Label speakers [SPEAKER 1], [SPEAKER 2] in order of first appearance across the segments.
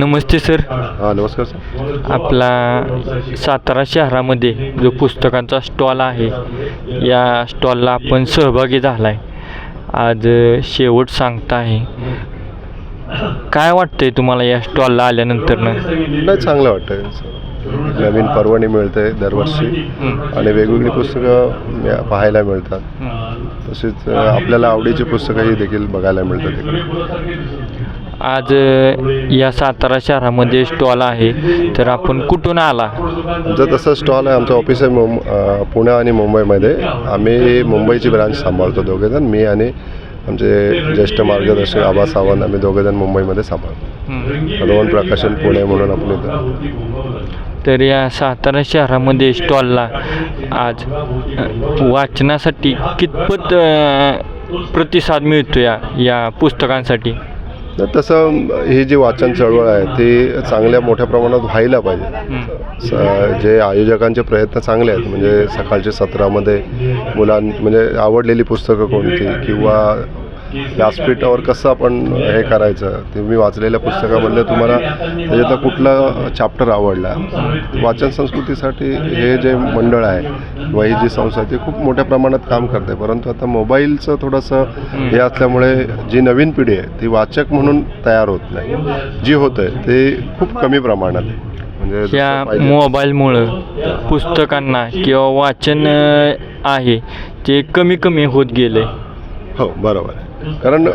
[SPEAKER 1] नमस्ते sir.
[SPEAKER 2] हां नमस्कार sir.
[SPEAKER 1] आपला सातारा शहरामध्ये जो पुस्तकांचा स्टॉल आहे या स्टॉलला आपण सहभागी झाला आहे आज शेवट सांगता आहे काय वाटतंय तुम्हाला या स्टॉलला आल्यानंतरनं?
[SPEAKER 2] नाही चांगलं वाटतं नवीन पर्वणी मिळते दरवर्षी.
[SPEAKER 1] हं.
[SPEAKER 2] आणि वेगवेगळी पुस्तकं पाहायला मिळतात. तसेच आपल्याला आवडीची पुस्तकंही देखील बघायला मिळतात तिकडे.
[SPEAKER 1] आज या सातारा शहरामध्ये स्टॉल आहे. तर आपण कुठून आला?
[SPEAKER 2] आमचं तसं स्टॉल आहे आमचं ऑफिस आहे मुं पुणे आणि मुंबईमध्ये. आम्ही मुंबईची ब्रांच सांभाळतो दोघेजण. मी आणि आमचे ज्येष्ठ मार्गदर्शक आबा सावंत आम्ही दोघेजण मुंबईमध्ये सांभाळतो.
[SPEAKER 1] हं.
[SPEAKER 2] रोहन प्रकाशन पुणे म्हणून आपण
[SPEAKER 1] तर या सातारा शहरामध्ये स्टॉलला आज वाचनासाठी कितपत प्रतिसाद मिळतो या या पुस्तकांसाठी?
[SPEAKER 2] तर तसं ही जी वाचन चळवळ आहे ती चांगल्या मोठ्या प्रमाणात व्हायला पाहिजे. जे आयोजकांचे प्रयत्न चांगले आहेत म्हणजे सकाळच्या सत्रामध्ये मुलां म्हणजे आवडलेली पुस्तकं कोणती किंवा व्यासपीठावर कसं आपण हे करायचं? ते मी वाचलेल्या पुस्तकामधलं तुम्हाला त्याच्यातलं कुठला चॅप्टर आवडला? वाचन संस्कृतीसाठी हे जे मंडळ आहे किंवा ही जी संस्था आहे ती खूप मोठ्या प्रमाणात काम करते. परंतु आता मोबाईलचं थोडंसं हे असल्यामुळे जी नवीन पिढी आहे ती वाचक म्हणून तयार होत नाही. जी होत आहे ते खूप कमी प्रमाणात आहे. म्हणजे
[SPEAKER 1] या मोबाईलमुळं पुस्तकांना किंवा वाचन आहे ते कमी कमी होत गेले
[SPEAKER 2] हो बरोबर कारण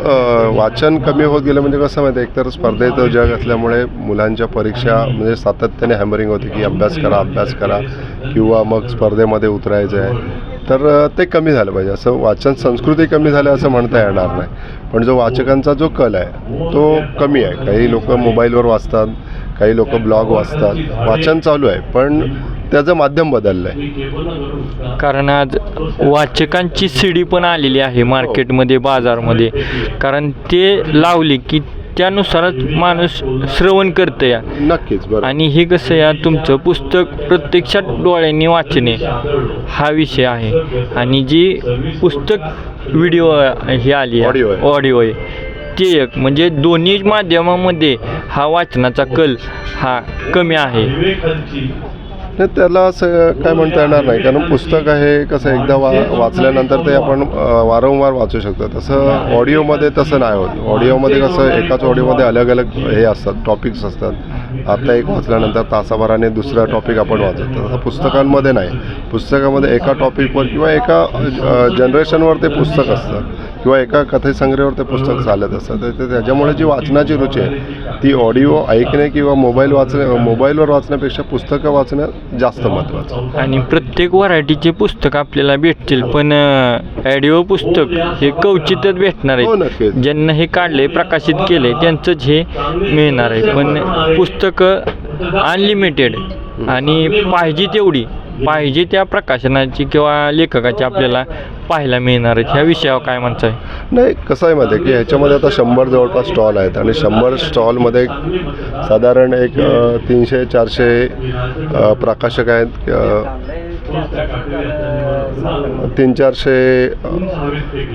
[SPEAKER 2] वाचन कमी होत गेलं म्हणजे कसं माहिती आहे एकतर स्पर्धेचं जग असल्यामुळे मुलांच्या परीक्षा म्हणजे सातत्याने हॅमरिंग होते की अभ्यास करा अभ्यास करा किंवा मग स्पर्धेमध्ये उतरायचं आहे. तर ते कमी झालं पाहिजे. असं वाचन संस्कृती कमी झालं असं म्हणता येणार नाही. पण जो वाचकांचा जो कल आहे तो कमी आहे. काही लोक मोबाईलवर वाचतात काही लोक ब्लॉग वाचतात. वाचन चालू आहे. पण त्याचं माध्यम बदललं आहे
[SPEAKER 1] कारण आज वाचकांची सिडी पण आलेली आहे मार्केटमध्ये बाजारमध्ये. कारण ते लावली की त्यानुसारच माणूस श्रवण करतं या.
[SPEAKER 2] नक्कीच बरं
[SPEAKER 1] आणि हे कसं या तुमचं पुस्तक प्रत्यक्षात डोळ्यांनी वाचणे हा विषय आहे. आणि जी पुस्तक व्हिडिओ ही आली. ऑडिओ आहे ते एक म्हणजे दोन्ही माध्यमामध्ये हा वाचनाचा कल हा कमी आहे.
[SPEAKER 2] नाही त्याला असं काय म्हणता येणार नाही. कारण पुस्तक आहे कसं एकदा वा वाचल्यानंतर ते आपण वारंवार वाचू शकतो तसं ऑडिओमध्ये तसं नाही होत. ऑडिओमध्ये कसं एकाच ऑडिओमध्ये अलग अलग हे असतात टॉपिक्स असतात. आता एक वाचल्यानंतर तासाभराने दुसरा टॉपिक आपण वाचतो. तसं पुस्तकांमध्ये नाही. पुस्तकामध्ये एका टॉपिकवर किंवा एका जनरेशनवर ते पुस्तक असतं. किंवा एका कथेसंग्रहावर ते पुस्तक चालत असतं. तर ते त्याच्यामुळे जी वाचनाची रुची आहे ती ऑडिओ ऐकणे किंवा मोबाईल वाचणे मोबाईलवर वाचण्यापेक्षा पुस्तकं वाचणं जास्त महत्त्वाचं.
[SPEAKER 1] आणि प्रत्येक व्हरायटीचे पुस्तक आपल्याला भेटतील पण ॲडिओ पुस्तक हे कवचितच भेटणार
[SPEAKER 2] हो,
[SPEAKER 1] आहे
[SPEAKER 2] नक्कीच.
[SPEAKER 1] ज्यांना हे काढले प्रकाशित केले त्यांचंच हे मिळणार आहे. पण पुस्तकं अनलिमिटेड आणि पाहिजे तेवढी. पाहिजे त्या प्रकाशनाची किंवा लेखकाची आपल्याला पाहायला मिळणार आहेत. ह्या विषयावर काय म्हणताय?
[SPEAKER 2] नाही कसं आहे माहिती आहे की ह्याच्यामध्ये आता शंभर जवळपास स्टॉल आहेत आणि शंभर स्टॉलमध्ये साधारण एक तीनशे चारशे प्रकाशक आहेत तीन चारशे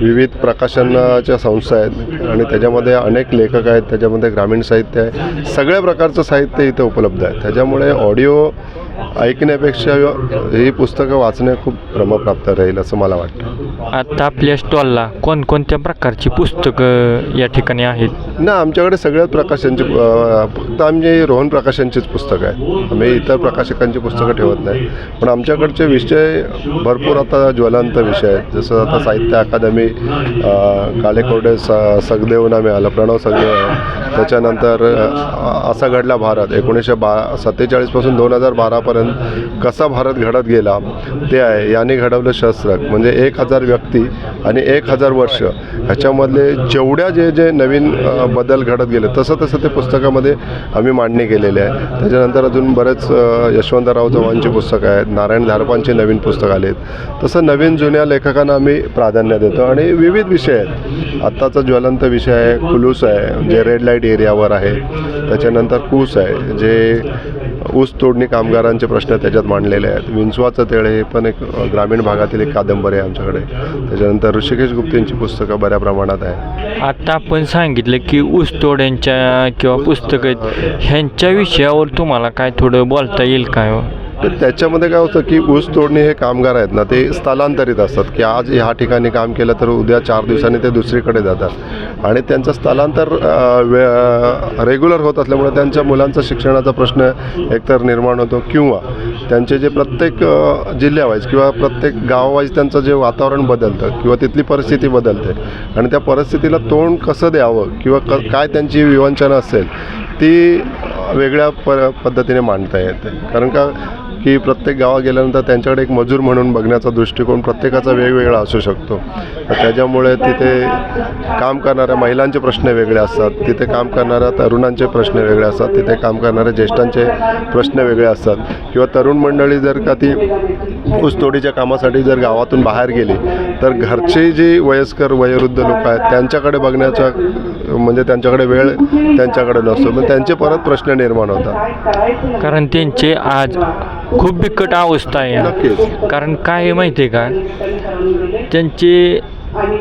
[SPEAKER 2] विविध प्रकाशनाच्या संस्था आहेत. आणि त्याच्यामध्ये अनेक लेखक आहेत त्याच्यामध्ये ग्रामीण साहित्य आहे. सगळ्या प्रकारचं साहित्य इथे उपलब्ध आहे. त्याच्यामुळे ऑडिओ ऐकण्यापेक्षा ही पुस्तकं वाचणे खूप क्रमप्राप्त राहील असं मला वाटतं.
[SPEAKER 1] आता आपल्या स्टॉलला कोणकोणत्या प्रकारची पुस्तकं या ठिकाणी आहेत?
[SPEAKER 2] ना आमच्याकडे सगळ्याच प्रकाशांची अ, फक्त आमची रोहन प्रकाशांचीच पुस्तकं आहेत. आम्ही इतर प्रकाशकांची पुस्तकं ठेवत नाही. पण आमच्याकडचे विषय भरपूर आता ज्वलंत विषय आहेत. जसं आता साहित्य अकादमी अ, कालेकोरडे स सगदेवना मिळालं प्रणव सगदेव आहे. त्याच्यानंतर अ, असा घडला भारत. एकोणीसशे बा सत्तेचाळीसपासून दोन हजार बारा आतापर्यंत कसा भारत घडत गेला ते आहे. याने घडवलं शस्त्रक. म्हणजे एक हजार व्यक्ती आणि एक हजार वर्ष. ह्याच्यामधले जेवढ्या जे जे नवीन बदल घडत गेले तसं तसं ते पुस्तकामध्ये आम्ही मांडणी केलेली आहे. त्याच्यानंतर अजून बरेच यशवंतराव चव्हाणची पुस्तकं आहेत नारायण धारपांची नवीन पुस्तकं आलेत तसं नवीन जुन्या लेखकांना आम्ही प्राधान्य देतो. आणि विविध विषय आहेत. आत्ताचा ज्वलंत विषय आहे कुलूस आहे जे रेड लाइट एरियावर आहे. त्याच्यानंतर कूस आहे जे ऊस तोडणी कामगारांचे प्रश्न त्याच्यात मांडलेले आहेत. विंचवाचं तेळ हे पण एक ग्रामीण भागातील एक कादंबरी आहे आमच्याकडे. त्याच्यानंतर ऋषिकेश गुप्तेंची पुस्तकं बऱ्या प्रमाणात आहे
[SPEAKER 1] आता आपण सांगितलं की ऊसतोड्यांच्या किंवा पुस्तकं आहेत. ह्यांच्या विषयावर तुम्हाला काय थोडं बोलता येईल काय हो?
[SPEAKER 2] तर त्याच्यामध्ये काय होतं की ऊस तोडणी हे कामगार आहेत ना ते स्थलांतरित असतात. की आज ह्या ठिकाणी काम केलं तर उद्या चार दिवसांनी ते दुसरीकडे जातात. आणि त्यांचं स्थलांतर वे रेग्युलर होत असल्यामुळे त्यांच्या मुलांचा शिक्षणाचा प्रश्न एकतर निर्माण होतो किंवा त्यांचे जे प्रत्येक जिल्ह्यावाईज किंवा प्रत्येक गावावाईज त्यांचं जे वातावरण बदलतं किंवा तिथली परिस्थिती बदलते आणि त्या परिस्थितीला तोंड कसं द्यावं किंवा क काय त्यांची विवंचना असेल ती वेगळ्या प पद्धतीने मांडता येते. कारण का की प्रत्येक गावात गेल्यानंतर त्यांच्याकडे एक मजूर म्हणून बघण्याचा दृष्टिकोन प्रत्येकाचा वेगवेगळा असू शकतो. त्याच्यामुळे तिथे काम करणाऱ्या महिलांचे प्रश्न वेगळे असतात तिथे काम करणाऱ्या तरुणांचे प्रश्न वेगळे असतात तिथे काम करणाऱ्या ज्येष्ठांचे प्रश्न वेगळे असतात. किंवा तरुण मंडळी जर का ती ऊसतोडीच्या कामासाठी जर गावातून बाहेर गेली तर घरचे जे वयस्कर वयोवृद्ध लोक आहेत त्यांच्याकडे बघण्याचा म्हणजे त्यांच्याकडे वेळ त्यांच्याकडे नसतो. मग त्यांचे परत प्रश्न निर्माण होतात.
[SPEAKER 1] कारण त्यांचे आज खूप बिकट अवस्था आहे. कारण काय आहे माहिती आहे का? त्यांची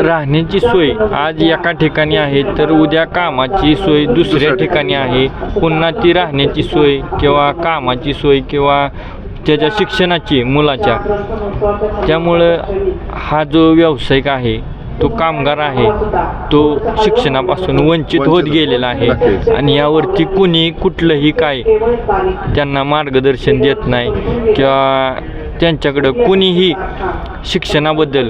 [SPEAKER 1] राहण्याची सोय आज एका ठिकाणी आहे तर उद्या कामाची सोय दुसऱ्या ठिकाणी आहे. पुन्हा ती राहण्याची सोय किंवा कामाची सोय किंवा त्याच्या शिक्षणाची मुलाच्या. त्यामुळं हा जो व्यावसायिक आहे तो कामगार आहे तो शिक्षणापासून वंचित होत गेलेला आहे. आणि यावरती कुणी कुठलंही काय त्यांना मार्गदर्शन देत नाही किंवा त्यांच्याकडं कुणीही शिक्षणाबद्दल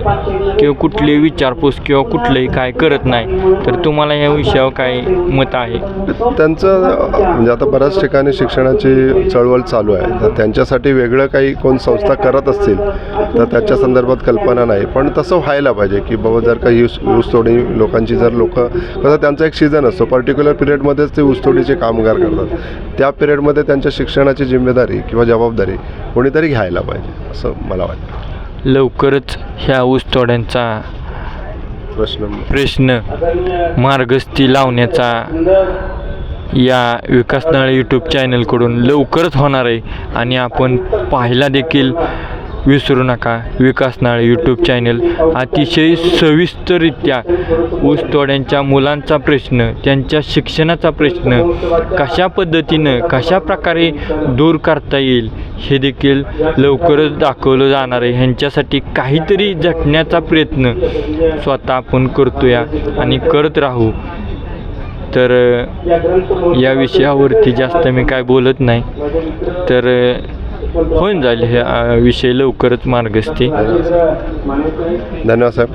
[SPEAKER 1] किंवा कुठली विचारपूस किंवा कुठलंही काय करत नाही. तर तुम्हाला या विषयावर काय मत आहे?
[SPEAKER 2] त्यांचं म्हणजे आता बऱ्याच ठिकाणी शिक्षणाची चळवळ चालू आहे. तर त्यांच्यासाठी वेगळं काही कोण संस्था करत असतील तर त्याच्या संदर्भात कल्पना नाही. पण तसं व्हायला पाहिजे की बाबा जर काही ऊस ऊसतोडी लोकांची जर लोक कसं त्यांचा एक सीझन असतो. पर्टिक्युलर पिरियडमध्येच ते ऊसतोडीचे कामगार करतात. त्या पिरियडमध्ये त्यांच्या शिक्षणाची जिम्मेदारी किंवा जबाबदारी कोणीतरी घ्यायला पाहिजे असं मला वाटतं.
[SPEAKER 1] लवकरच ह्या ऊसतोड्यांचा
[SPEAKER 2] प्रश्न
[SPEAKER 1] प्रश्न मार्गस्थी लावण्याचा या विकासनाळ यूट्यूब चॅनलकडून लवकरच होणार आहे. आणि आपण पाहायला देखील विसरू नका. विकासनाळ यूट्यूब चॅनल अतिशय सविस्तररित्या ऊसतोड्यांच्या मुलांचा प्रश्न त्यांच्या शिक्षणाचा प्रश्न कशा पद्धतीनं कशा प्रकारे दूर करता येईल हे देखील लवकरच दाखवलं जाणार आहे. ह्यांच्यासाठी काहीतरी झटण्याचा प्रयत्न स्वतः आपण करतोया आणि करत राहू. तर या विषयावरती जास्त मी काय बोलत नाही. तर होऊन जाईल हे विषय लवकरच मार्गस्थी.
[SPEAKER 2] धन्यवाद साहेब.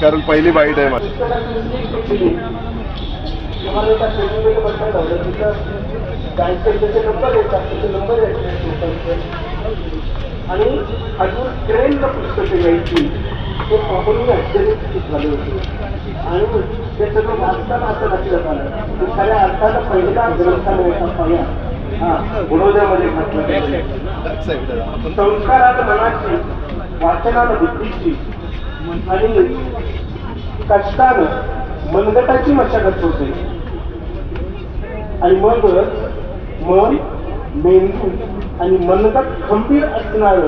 [SPEAKER 2] कारण पहिली बाईट आहे माझी.
[SPEAKER 3] आणि अजून ट्रेंड पुस्तकं यायची ते अत्यंत झाले होते. आणि ते सगळं वाचताना असं लक्षात आलं. की खऱ्या अर्थानं पहिला ग्रंथालयाचा पाया हा गुणोदयामध्ये म्हटलं संस्कारात मनाची वाचनात बुद्धीची आणि कष्टानं मनगटाची मशागत होते. आणि मग मन मेंदू आणि मनगट खंबीर असणार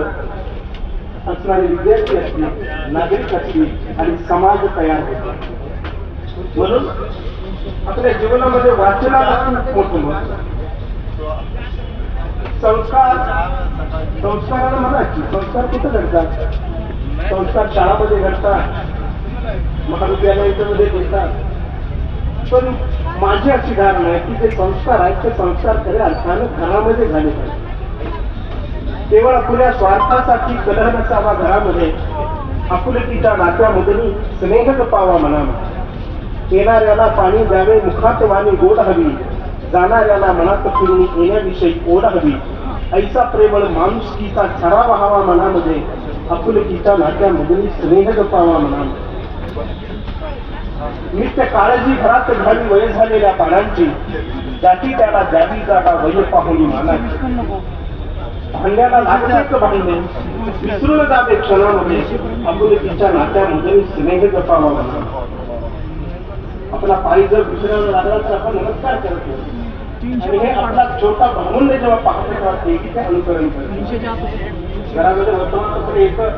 [SPEAKER 3] असणारे विद्यार्थी असतील नागरिक असतील आणि समाज तयार होतो. म्हणून आपल्या जीवनामध्ये वाचनाला खूप मोठं महत्त्व संस्कार संस्काराला म्हणायची संस्कार कुठं घडतात? संस्कार शाळामध्ये घडतात महाविद्यालयामध्ये घडतात. पण माझी अशी धारणा आहे की जे संस्कार आहेत ते संस्कार खऱ्या अर्थानं घरामध्ये झाले पाहिजे. केवळ आपल्या स्वार्थासाठी कलह नसावा घरामध्ये आपुलकीच्या नात्यामध्ये स्नेह जपावा मनामध्ये. येणाऱ्याला पाणी द्यावे मुखात वाणी गोड हवी. जाणाऱ्याला मनात फिरून येण्याविषयी ओढ हवी. ऐसा प्रेमळ माणूस गीता झरा व्हावा मनामध्ये. आपुलकीच्या नात्यामधली स्नेह जपावा मनामध्ये नित्य काळजी घरात घाली वय झालेल्या पानांची जाती त्याला जाती जागा वय पाहुणी मानाची भांड्याला लागतेच भांडे विसरून जावे क्षणामध्ये. आपुलकीच्या नात्यामध्ये स्नेह जपावा मनामध्ये आपला पायी जर दुसऱ्याला लागला तर आपण नमस्कार करतो आणि हे आपला छोटा भामुंडे जेव्हा पाहतो तेव्हा देवीचे अनुकरण करतो. घरामध्ये वर्तमानपत्र येतं.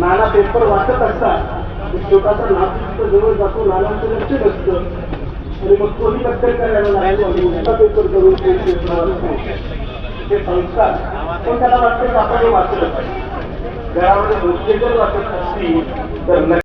[SPEAKER 3] नाना पेपर वाचत असतात. एक छोटासा तिथं जवळ जातो. नानांचं लक्ष नसतं आणि मग तोही लक्ष करायला लागतो आणि उलटा पेपर करून ते ते संस्कार. पण त्याला वाटतं की आपण हे वाचलं पाहिजे. घरामध्ये गोष्टी जर वाचत असतील तर